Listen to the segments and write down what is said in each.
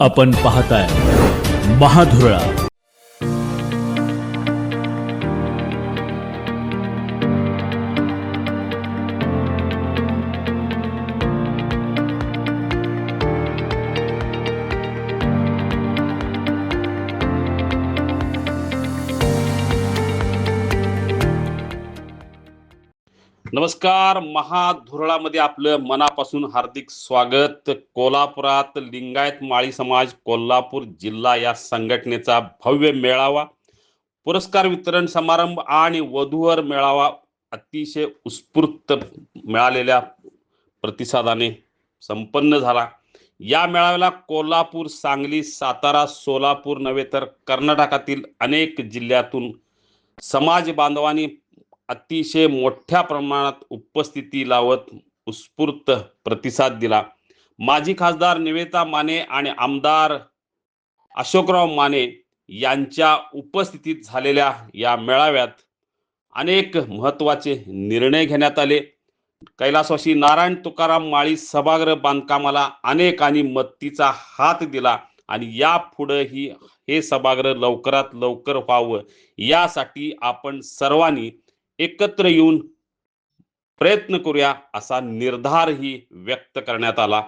आपण पाहताय महाधुरळा. नमस्कार महाधुरळामध्ये आपलं मनापासून हार्दिक स्वागत. कोल्हापुरात लिंगायत माळी समाज कोल्हापूर जिल्हा या संघटनेचा भव्य मेळावा पुरस्कार वितरण समारंभ आणि वधूवर मेळावा अतिशय उत्स्फूर्त मिळालेल्या प्रतिसादाने संपन्न झाला. या मेळाव्याला कोल्हापूर सांगली सातारा सोलापूर नव्हे तर कर्नाटकातील अनेक जिल्ह्यातून समाज बांधवांनी अतिशय मोठ्या प्रमाणात उपस्थिती लावत उत्स्फूर्त प्रतिसाद दिला. माजी खासदार निवेता माने आणि आमदार अशोकराव माने यांच्या उपस्थितीत झालेल्या या मेळाव्यात अनेक महत्त्वाचे निर्णय घेण्यात आले. कैलासवासी नारायण तुकाराम माळी सभागृह बांधकामाला अनेकांनी मत्तीचा हात दिला आणि यापुढेही हे सभागृह लवकरात लवकर व्हावं यासाठी आपण सर्वांनी एकत्र येऊन प्रयत्न करूया असा निर्धारही व्यक्त करण्यात आला.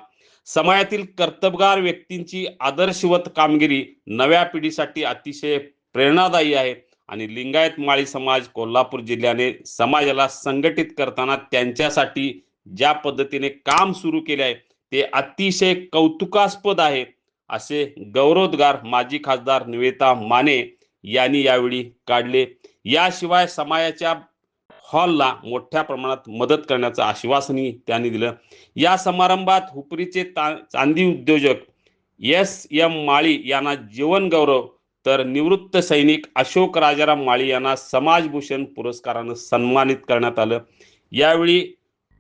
समाजातील कर्तबगार व्यक्तींची आदर्शवत कामगिरी नव्या पिढीसाठी अतिशय प्रेरणादायी आहे आणि लिंगायत माळी समाज कोल्हापूर जिल्ह्याने समाजाला संघटित करताना त्यांच्यासाठी ज्या पद्धतीने काम सुरू केले आहे ते अतिशय कौतुकास्पद आहे असे गौरवोद्गार माजी खासदार निवेता माने यांनी यावेळी काढले. याशिवाय समाजाच्या हॉलला मोठ्या प्रमाणात मदत करण्याचं आश्वासनही त्यांनी दिलं. या समारंभात हुपरीचे ता चांदी उद्योजक एस एम माळी यांना जीवन गौरव तर निवृत्त सैनिक अशोक राजाराम माळी यांना समाजभूषण पुरस्कारानं सन्मानित करण्यात आलं. यावेळी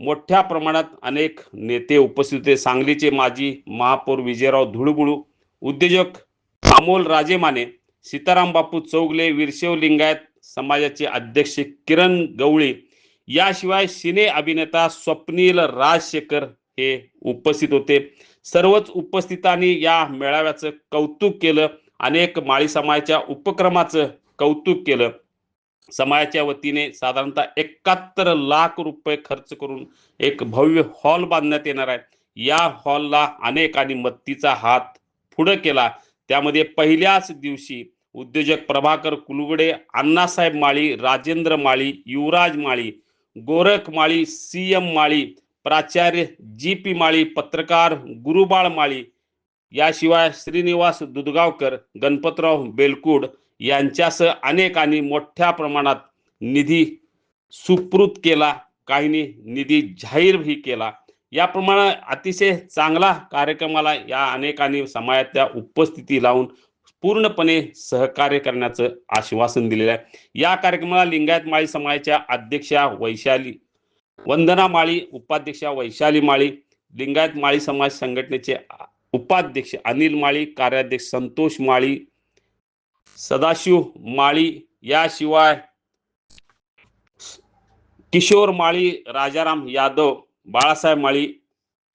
मोठ्या प्रमाणात अनेक नेते उपस्थित होते. सांगलीचे माजी महापौर विजयराव धुळबुळू उद्योजक अमोल राजेमाने सीताराम बापू चौगले विरशेव लिंगायत समाजाचे अध्यक्ष किरण गवळी. याशिवाय सिने अभिनेता स्वप्नील राजशेखर हे उपस्थित होते. सर्वच उपस्थितांनी या मेळाव्याचं कौतुक केलं. अनेक माळी समाजाच्या उपक्रमाचं कौतुक केलं. समाजाच्या वतीने साधारणतः एकाहत्तर लाख रुपये खर्च करून एक भव्य हॉल बांधण्यात येणार आहे. या हॉलला अनेकांनी मत्तीचा हात पुढं केला. त्यामध्ये पहिल्याच दिवशी उद्योजक प्रभाकर कुलगडे अण्णासाहेब माळी राजेंद्र माळी युवराज माळी गोरख माळी सी एम माळी प्राचार्य जी पी माळी पत्रकार गुरुबाळ माळी याशिवाय श्रीनिवास दुधगावकर गणपतराव बेलकुड यांच्यासह अनेकांनी मोठ्या प्रमाणात निधी सुप्रूत केला काहींनी निधी जाहीरही केला. याप्रमाणे अतिशय चांगला कार्यक्रमाला या अनेकांनी समाजाच्या उपस्थिती लावून पूर्णपणे सहकार्य करण्याचं आश्वासन दिलेलं आहे. या कार्यक्रमाला लिंगायत माळी समाजाच्या अध्यक्षा वैशाली वंदना माळी उपाध्यक्षा वैशाली माळी लिंगायत माळी समाज संघटनेचे उपाध्यक्ष अनिल माळी कार्याध्यक्ष संतोष माळी सदाशिव माळी याशिवाय किशोर माळी राजाराम यादव बाळासाहेब माळी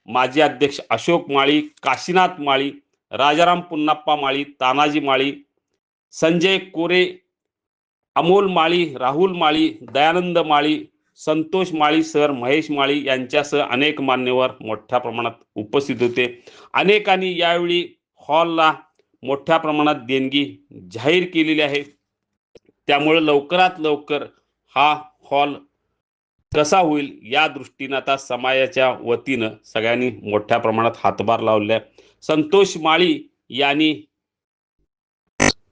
माजी अध्यक्ष अशोक माळी काशीनाथ माळी राजाराम पुन्नाप्पा माळी तानाजी माळी संजय कोरे अमोल माळी राहुल माळी दयानंद माळी संतोष माळी सर महेश माळी यांच्यासह अनेक मान्यवर मोठ्या प्रमाणात उपस्थित होते. अनेकांनी यावेळी हॉलला मोठ्या प्रमाणात देणगी जाहीर केलेली आहे. त्यामुळे लवकरात लवकर हा हॉल कसा होईल या दृष्टीनं आता समाजाच्या वतीनं सगळ्यांनी मोठ्या प्रमाणात हातभार लावले संतोष माळी यांनी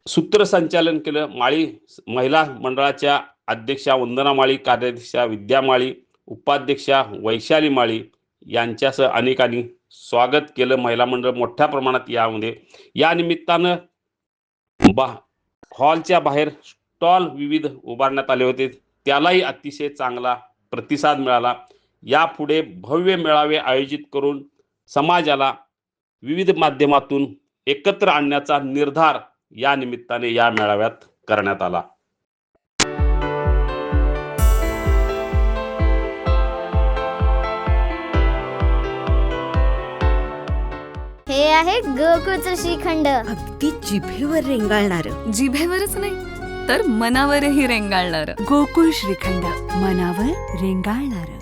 सूत्रसंचालन केलं. माळी महिला मंडळाच्या अध्यक्षा वंदना माळी कार्याध्यक्षा विद्या माळी उपाध्यक्षा वैशाली माळी यांच्यासह अनेकांनी स्वागत केलं. महिला मंडळ मोठ्या प्रमाणात यामध्ये. या निमित्तानं बा हॉलच्या बाहेर स्टॉल विविध उभारण्यात आले होते. त्यालाही अतिशय चांगला प्रतिसाद मिळाला. यापुढे भव्य मेळावे आयोजित करून समाजाला विविध माध्यमातून एकत्र आणण्याचा निर्धार या निमित्ताने या मेळाव्यात करण्यात आला. हे हे आहे गोकुळचं श्रीखंड. अगदी जिभेवर रेंगाळणार. जिभेवरच नाही तर मनावरही रेंगाळणार. गोकुळ श्रीखंड मनावर रेंगाळणार.